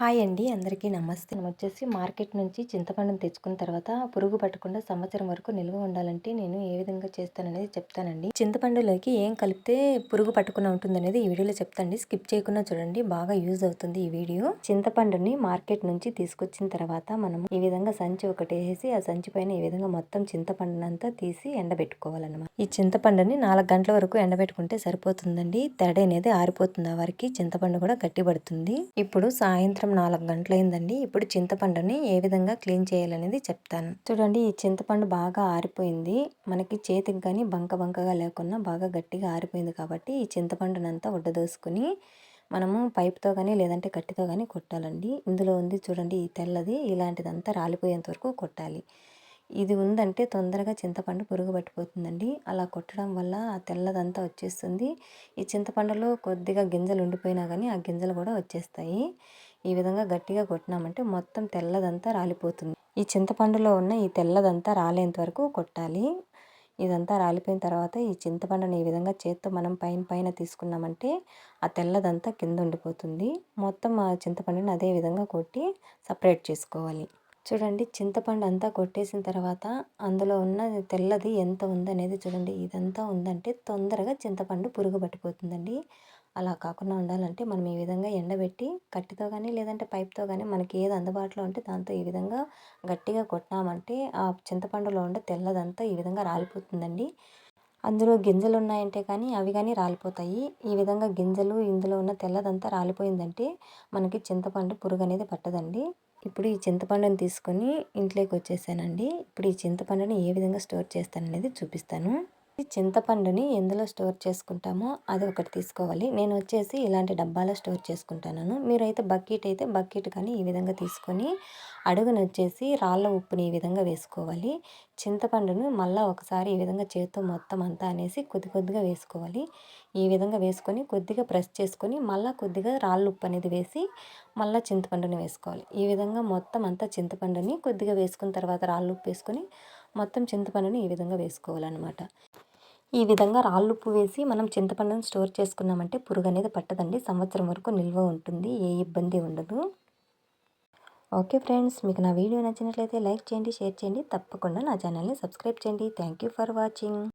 Hi అండి. అందరికీ నమస్తే. నేను వచ్చేసి మార్కెట్ నుంచి చింతపండును తెచ్చుకున్న తర్వాత పురుగు పట్టకుండా సంవత్సరం వరకు నిల్వ ఉండాలంటే నేను ఏ విధంగా చేస్తాననేది చెప్తానండి. చింతపండులోకి ఏం కలిపితే పురుగు పట్టకుండా ఉంటుందనేది ఈ వీడియోలో చెప్తాండి స్కిప్ చేయకుండా చూడండి. బాగా యూజ్ అవుతుంది ఈ వీడియో. చింతపండుని మార్కెట్ నుంచి తీసుకొచ్చిన తర్వాత మనం ఈ విధంగా సంచి ఒకటి వేసి ఆ సంచి పైన ఈ విధంగా మొత్తం చింతపండునంతా తీసి ఎండబెట్టుకోవాలన్నమాట. ఈ చింతపండుని నాలుగు గంటల వరకు ఎండబెట్టుకుంటే సరిపోతుందండి. తడి అనేది ఆరిపోతుంది ఆ వారికి చింతపండు కూడా గట్టిపడుతుంది. ఇప్పుడు సాయంత్రం నాలుగు గంటలైందండి. ఇప్పుడు చింతపండుని ఏ విధంగా క్లీన్ చేయాలనేది చెప్తాను. చూడండి ఈ చింతపండు బాగా ఆరిపోయింది. మనకి చేతికి కానీ బంక బంకగా లేకుండా బాగా గట్టిగా ఆరిపోయింది కాబట్టి ఈ చింతపండునంతా ఉడ్డదోసుకుని మనము పైప్తో కానీ లేదంటే కట్టితో కానీ కొట్టాలండి. ఇందులో ఉంది చూడండి ఈ తెల్లది ఇలాంటిదంతా రాలిపోయేంత వరకు కొట్టాలి. ఇది ఉందంటే తొందరగా చింతపండు పురుగు పట్టిపోతుందండి. అలా కొట్టడం వల్ల ఆ తెల్లదంతా వచ్చేస్తుంది. ఈ చింతపండులో కొద్దిగా గింజలు ఉండిపోయినా కానీ ఆ గింజలు కూడా వచ్చేస్తాయి. ఈ విధంగా గట్టిగా కొట్టినామంటే మొత్తం తెల్లదంతా రాలిపోతుంది. ఈ చింతపండులో ఉన్న ఈ తెల్లదంతా రాలేంత వరకు కొట్టాలి. ఇదంతా రాలిపోయిన తర్వాత ఈ చింతపండుని ఈ విధంగా చేత్తో మనం పైన పైన తీసుకున్నామంటే ఆ తెల్లదంతా కింద ఉండిపోతుంది. మొత్తం ఆ చింతపండుని అదే విధంగా కొట్టి సపరేట్ చేసుకోవాలి. చూడండి చింతపండు అంతా కొట్టేసిన తర్వాత అందులో ఉన్న తెల్లది ఎంత ఉందనేది చూడండి. ఇదంతా ఉందంటే తొందరగా చింతపండు పురుగు పట్టిపోతుందండి. అలా కాకుండా ఉండాలంటే మనం ఈ విధంగా ఎండబెట్టి కట్టితో కానీ లేదంటే పైప్తో కానీ మనకి ఏది అందుబాటులో ఉంటే దాంతో ఈ విధంగా గట్టిగా కొట్టినామంటే ఆ చింతపండులో ఉండే తెల్లదంతా ఈ విధంగా రాలిపోతుందండి. అందులో గింజలు ఉన్నాయంటే కానీ అవి కానీ రాలిపోతాయి. ఈ విధంగా గింజలు ఇందులో ఉన్న తెల్లదంతా రాలిపోయిందంటే మనకి చింతపండు పురుగు అనేది పట్టదండి. ఇప్పుడు ఈ చింతపండుని తీసుకొని ఇంట్లోకి వచ్చేసానండి. ఇప్పుడు ఈ చింతపండుని ఏ విధంగా స్టోర్ చేస్తాననేది చూపిస్తాను. చింతపండుని ఎందులో స్టోర్ చేసుకుంటామో అది ఒకటి తీసుకోవాలి. నేను వచ్చేసి ఇలాంటి డబ్బాలో స్టోర్ చేసుకుంటాను మీరైతే బకెట్ అయితే బకెట్ కానీ ఈ విధంగా తీసుకొని అడుగున వచ్చేసి రాళ్ళ ఉప్పుని ఈ విధంగా వేసుకోవాలి. చింతపండును మళ్ళీ ఒకసారి ఈ విధంగా చేతితో మొత్తం అంతా అనేసి కొద్ది కొద్దిగా వేసుకోవాలి. ఈ విధంగా వేసుకొని కొద్దిగా ప్రెస్ చేసుకొని మళ్ళీ కొద్దిగా రాళ్ళు ఉప్పు అనేది వేసి మళ్ళీ చింతపండుని వేసుకోవాలి. ఈ విధంగా మొత్తం అంతా చింతపండుని కొద్దిగా వేసుకున్న తర్వాత రాళ్ళు ఉప్పు వేసుకొని మొత్తం చింతపండుని ఈ విధంగా వేసుకోవాలన్నమాట. ఈ విధంగా రాళ్ళు ఉప్పు వేసి మనం చింతపండును స్టోర్ చేసుకున్నామంటే పురుగు అనేది పట్టదండి. సంవత్సరం వరకు నిల్వ ఉంటుంది. ఏ ఇబ్బంది ఉండదు. ఓకే ఫ్రెండ్స్ మీకు నా వీడియో నచ్చినట్లయితే లైక్ చేయండి షేర్ చేయండి. తప్పకుండా నా ఛానల్ని సబ్స్క్రైబ్ చేయండి. Thank you for watching.